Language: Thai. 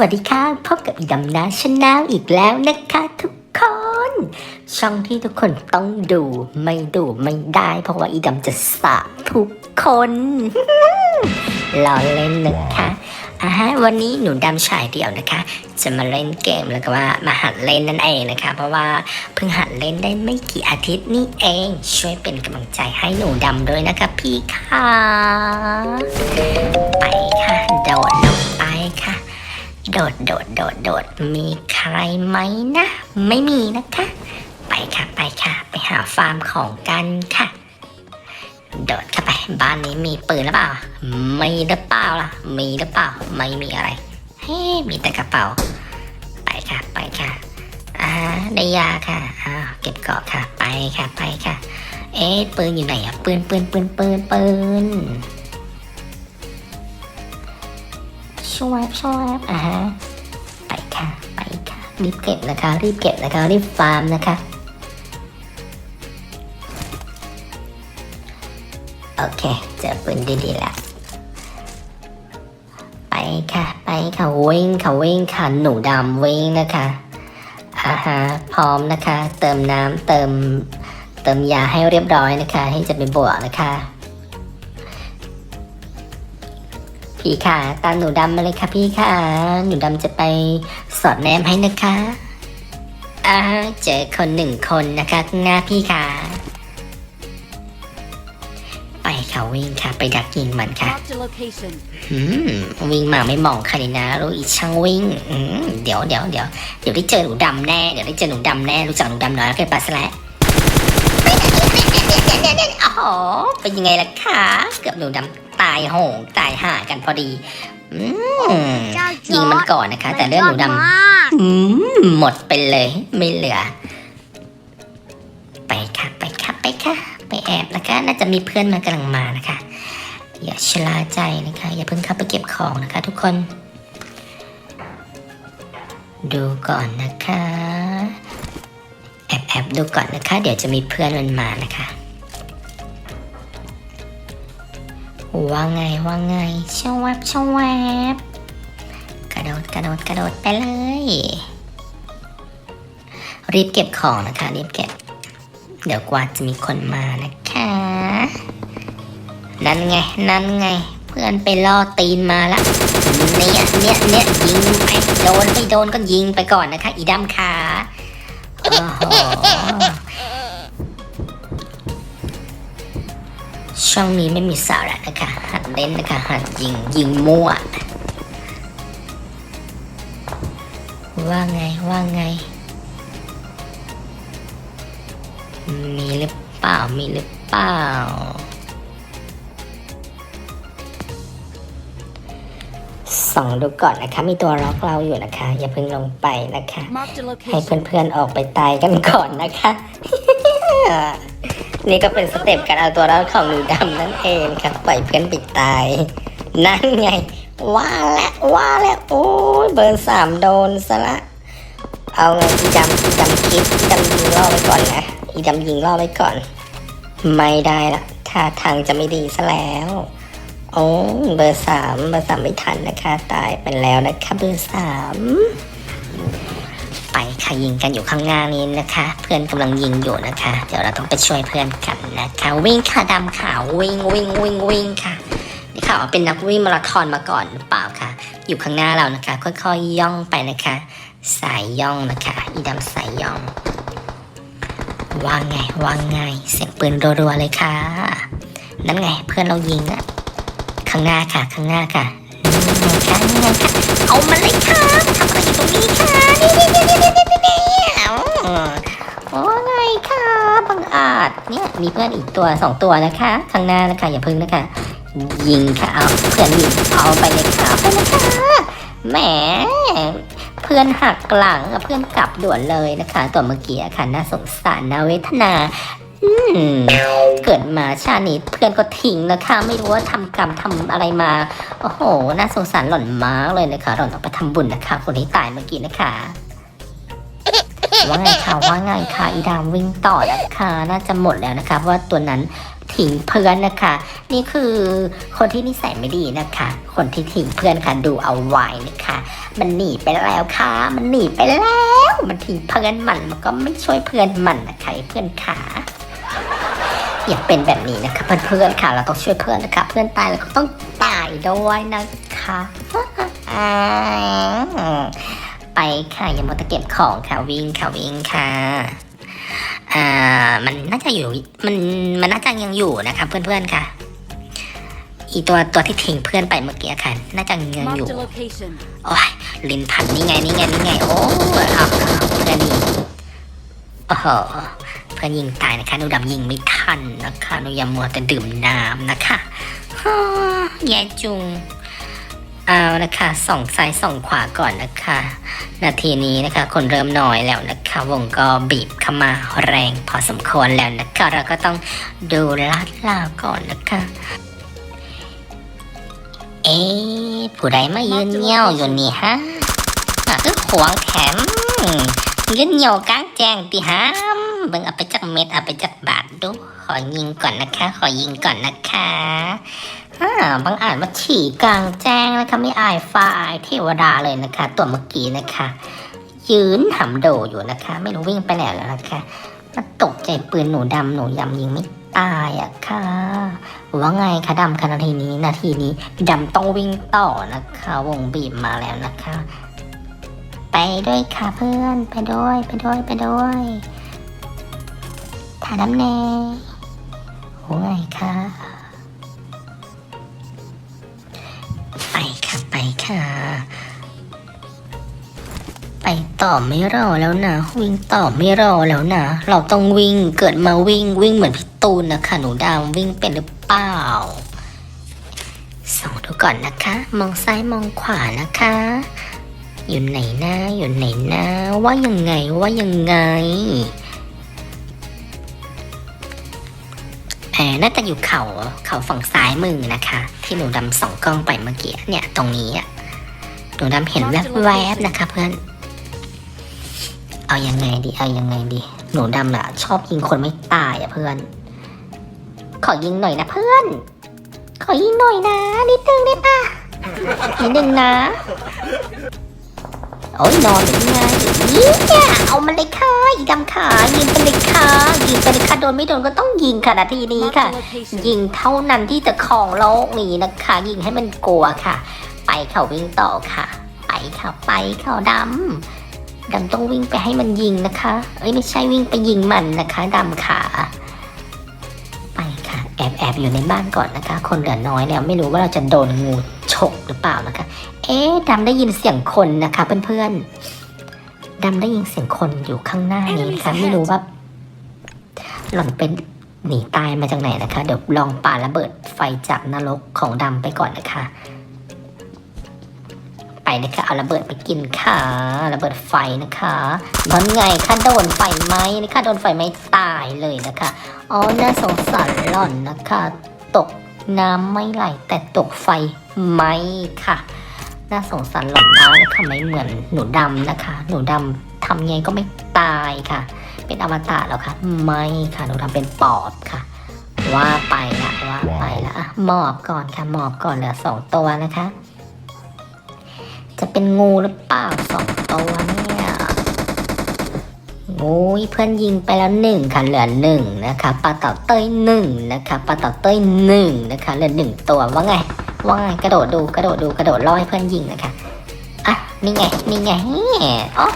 วัสดีค่ะพบกับอีดำนาชาแนลอีกแล้วนะคะทุกคน ช่องที่ทุกคนต้องดูไม่ดูไม่ได้ เพราะว่าอีดำจะสาบทุกคนรอเล่นนะคะอ่าฮะวันนี้หนูดำชายเดี่ยวนะคะ จะมาเล่นเกมแล้วก็ว่ามาหัดเล่นนั่นเองนะคะ เพราะว่าเพิ่งหัดเล่นได้ไม่กี่อาทิตย์นี่เอง ช่วยเป็นกำลังใจให้หนูดำด้วยนะคะพี่ค่ะ ไปค่ะโดดลงไปค่ะ โดดโดดโดดโดดมีใครไหมนะ ไม่มีนะคะ ไปค่ะไปค่ะ ไปหาฟาร์มของกันค่ะ โดดเข้าไป บ้านนี้มีปืนหรือเปล่าไม่หรือเปล่าล่ะ มีหรือเปล่า ไม่มีอะไร เฮ้มีแต่กระเป๋า ไปค่ะไปค่ะอ่าได้ยาค่ะอ่าเก็บเกาะค่ะ ไปค่ะไปค่ะ เอ๊ะปืนอยู่ไหนอะปืนปืนปืนปืนปืน ชวยช่วยอ่าฮะไปค่ะไปค่ะ รีบเก็บนะคะ รีบเก็บนะคะ รีบฟาร์มนะคะโอเคเจอปืนดีๆแล้วไปค่ะ ไปค่ะวิ่งค่ะวิ่งค่ะหนูดำวิ่งนะคะอ่าฮะพร้อมนะคะ เติมน้ำเติม เติมยาให้เรียบร้อยนะคะ ให้จะไปบวกนะคะ พี่ค่ะ ตามหนูดำมาเลยค่ะพี่ค่ะ หนูดำจะไปสอดแนมให้นะคะอ่าเจอคนหนึ่งคนนะคะงหน้าพี่ค่ะ ไปค่ะวิ่งค่ะ ไปดักยิงมันค่ะ Marked a location. อืมวิ่งมาไม่มองใครเลยนะรู้อีช่างวิ่งอืมเดี๋ยวเดี๋ยวเดี๋ยวเดี๋ยวได้เจอหนูดำแน่เดี๋ยวได้เจอหนูดำแน่รู้จักหนูดำน้อยแล้วเคยปัสล้วโอ้โหเป็นยังไงล่ะคะเกือบหนูดำ ตายโหงตายห่ากันพอดีอืมยิงมันก่อนนะคะ แต่เรื่องหนูดำอืมหมดไปเลย ไม่เหลือ ไปค่ะไปค่ะไปค่ะ ไปแอบนะคะ น่าจะมีเพื่อนมากำลังมานะคะ อย่าชะล่าใจนะคะ อย่าเพิ่งเข้าไปเก็บของนะคะ ทุกคน ดูก่อนนะคะ แอบแอบดูก่อนนะคะ เดี๋ยวจะมีเพื่อนมันมานะคะ ว่าไงว่าไงชวบชวบกระโดดกระโดดกระโดดไปเลย รีบเก็บของนะคะ รีบเก็บ เดี๋ยวกว่าจะมีคนมานะคะ นั่นไง นั่นไง เพื่อนไปล่อตีนมาละเนี่ยเนี่ยเนี่ยยิงไปโดนไม่โดนก็ยิงไปก่อนนะคะ อีดำขาโอ้โห ช่องนี้ไม่มีสาระนะคะ หัดเล่นนะคะ หัดยิงยิงมั่ว ว่าไงว่าไง มีหรือเปล่า มีหรือเปล่า ส่องดูก่อนนะคะ มีตัวล็อกเราอยู่นะคะ อย่าเพิ่งลงไปนะคะ Marked a ให้ location. เพื่อนๆออกไปตายกันก่อนนะคะ นี่ก็เป็นสเต็ปการเอาตัวรอดของหนูดำนั่นเองค่ะปล่อยเพื่อนไปตาย นั่นไง ว่าแล้วว่าแล้วโอ้ยเบอร์สามโดนซะละ เอาไงอีดำอีดำคิดอีดำยิงล่อไว้ก่อนนะอีดำยิงล่อไว้ก่อน ไม่ได้ละท่าทางจะไม่ดีซะแล้วโอ้เบอร์สามเบอร์สามไม่ทันนะคะ ตายไปแล้วนะคะเบอร์สาม ไปค่ะยิงกันอยู่ข้างหน้านี้นะคะ เพื่อนกำลังยิงอยู่นะคะ เดี๋ยวเราต้องไปช่วยเพื่อนกันนะคะ วิ่งค่ะดำขาววิ่งวิ่งวิ่งวิ่งค่ะนี่ข่าวว่าเป็นนักวิ่งมาราธอนมาก่อนหรือเปล่าคะอยู่ข้างหน้าเรานะคะ ค่อยๆย่องไปนะคะ สายย่องนะคะอีดำสายย่องว่าไงว่าไงเสียงปืนรัวๆเลยค่ะนั่นไงเพื่อนเรายิงอะข้างหน้าค่ะข้างหน้าค่ะ นี่ไงค่ะนี่ไงค่ะเอามาเลยค่ะทำอะไรอยู่ตรงนี้ค่ะนี่นี่นี่นี่นี่นี่นี่เอาว่าไงค่ะบังอาจเนี่ยมีเพื่อนอีกตัวสองตัวนะคะข้างหน้านะคะอย่าพึ่งนะคะ ยิงค่ะเอาเพื่อนยิงเอาไปเลยค่ะเอาไปเลยค่ะแหมเพื่อนหักหลังอะเพื่อนกลับด่วนเลยนะคะ ตัวเมื่อกี้อะค่ะน่าสงสารน่าเวทนาอืม เกิดมาชาตินี้เพื่อนก็ทิ้งนะคะไม่รู้ว่าทำกรรมทำอะไรมา โอ้โห น่าสงสารหล่อนมากเลยนะคะหล่อนต้องไปทำบุญนะคะ คนที่ตายเมื่อกี้นะคะว่าไงคะว่าไงคะอีดามวิ่งต่อนะคะน่าจะหมดแล้วนะคะเพราะว่าตัวนั้นทิ้งเพื่อนนะคะ นี่คือคนที่นิสัยไม่ดีนะคะ คนที่ทิ้งเพื่อนค่ะดูเอาไว้นะคะ มันหนีไปแล้วค่ะ มันหนีไปแล้ว มันทิ้งเพื่อนมันมันก็ไม่ช่วยเพื่อนมันนะคะเพื่อนขา อย่าเป็นแบบนี้นะคะเพื่อนๆค่ะ เราต้องช่วยเพื่อนนะคะ เพื่อนตายเราก็ต้องตายด้วยนะคะอ่าไปค่ะอย่ามัวแต่เก็บของค่ะวิ่งค่ะวิ่งค่ะอ่ามันน่าจะอยู่มันมันน่าจะยังอยู่นะคะเพื่อนๆค่ะ อีตัวตัวที่ทิ้งเพื่อนไปเมื่อกี้ค่ะ น่าจะยังอยู่ Marked a location. โอ้ยลินพันนี่ไงนี่ไงนี่ไงโอ้ยเอาเอาเพื่อนยิงโอ้โหเพื่อนยิงตายนะคะหนูดำยิงไม่ทันนะคะหนูยามัวแต่ดื่มน้ำนะคะแย่จุงเอานะคะส่องซ้ายส่องขวาก่อนนะคะ นาทีนี้นะคะ คนเริ่มน้อยแล้วนะคะ วงก็บีบเข้ามาแรงพอสมควรแล้วนะคะ เราก็ต้องดูลาดลาวก่อนนะคะ เอ๊ผู้ใดมายืนเงี้ยวอยู่นี่ฮะอะคือขวางแถมยืนเงี้ยวกลาง แจ้งตีหามเบิ่งเอาไปจักเม็ดเอาไปจักบาทดู ขอยิงก่อนนะคะ ขอยิงก่อนนะคะอ่าบางอ่านว่าฉี่กลางแจ้งนะคะไม่อายฟ้าอายเทวดาเลยนะคะ ตัวเมื่อกี้นะคะ ยืนหำโดอยู่นะคะ ไม่รู้วิ่งไปไหนแล้วนะคะมาตกใจปืนหนูดำหนูยำยิงไม่ตายอะค่ะว่าไงคะดำคะนาทีนี้นาทีนี้ดำต้องวิ่งต่อนะคะ วงบีบมาแล้วนะคะ ไปด้วยค่ะเพื่อนไปด้วยไปด้วยไปด้วยถาดำแน่ว่าไงคะไปค่ะไปค่ะ ไปต่อไม่รอแล้วนะ วิ่งต่อไม่รอแล้วนะ เราต้องวิ่งเกิดมาวิ่งวิ่งเหมือนพี่ตูนนะคะหนูดาววิ่งเป็นหรือเปล่าส่องดูก่อนนะคะ มองซ้ายมองขวานะคะ อยู่ไหนนะอยู่ไหนนะว่ายังไงว่ายังไงแอบน่าจะอยู่เขาเขาฝั่งซ้ายมือนะคะ ที่หนูดำส่องกล้องไปเมื่อกี้เนี่ย ตรงนี้อะหนูดำเห็นแวบๆนะคะเพื่อน เอายังไงดีเอายังไงดี หนูดำอะชอบยิงคนไม่ตายอะเพื่อน ขอยิงหน่อยนะเพื่อน ขอยิงหน่อยนะนิดนึงได้ปะนิดนึงนะ โอ้ยนอนหรือไงยิงเนี่ยเอามันเลยค่ะอีดำขายิงไปเลยค่ะยิงไปเลยค่ะโดนไม่โดนก็ต้องยิงค่ะนาทีนี้ Marked ค่ะ a location. ยิงเท่านั้นที่จะครองโลกนี้นะคะ ยิงให้มันกลัวค่ะ ไปเขาวิ่งต่อค่ะ ไปค่ะไปเขาดำดำต้องวิ่งไปให้มันยิงนะคะเอ้ยไม่ใช่วิ่งไปยิงมันนะคะดำขาไปค่ะแอบแอบอยู่ในบ้านก่อนนะคะ คนเหลือน้อยแล้วไม่รู้ว่าเราจะโดนงูฉกหรือเปล่านะคะ เอ๊ะดำได้ยินเสียงคนนะคะเพื่อนๆดำได้ยินเสียงคนอยู่ข้างหน้านี้นะคะไม่รู้ว่า หล่อนเป็นหนีตายมาจากไหนนะคะ เดี๋ยวลองปาระเบิดไฟจากนรกของดำไปก่อนนะคะไป นะคะเอาระเบิดไปกินค่ะระเบิดไฟนะคะมันไงคะโดนไฟไหมนะคะโดนไฟไหมตายเลยนะคะอ๋อน่าสงสารหล่อนนะคะ ตกน้ำไม่ไหลแต่ตกไฟไหมค่ะ น่าสงสารหล่อนมากเลยค่ะไม่เหมือนหนูดำนะคะ หนูดำทำไงก็ไม่ตายค่ะ เป็นอมตะแล้วค่ะ ไม่ค่ะหนูทำเป็นปอบค่ะว่าไปละว่าไปละอะหมอบก่อนค่ะหมอบก่อนเหลือสองตัวนะคะ จะเป็นงูหรือเปล่าสองตัวเนี่ยโอ้ยเพื่อนยิงไปแล้วหนึ่งค่ะเหลือหนึ่งนะคะปลาเต่าเต้ยหนึ่งนะคะปลาเต่าเต้ยหนึ่งนะคะเหลือหนึ่งตัวว่าไงว่าไงกระโดดดูกระโดดดูกระโดดล่อให้เพื่อนยิงนะคะอะนี่ไงนี่ไงอ๋อ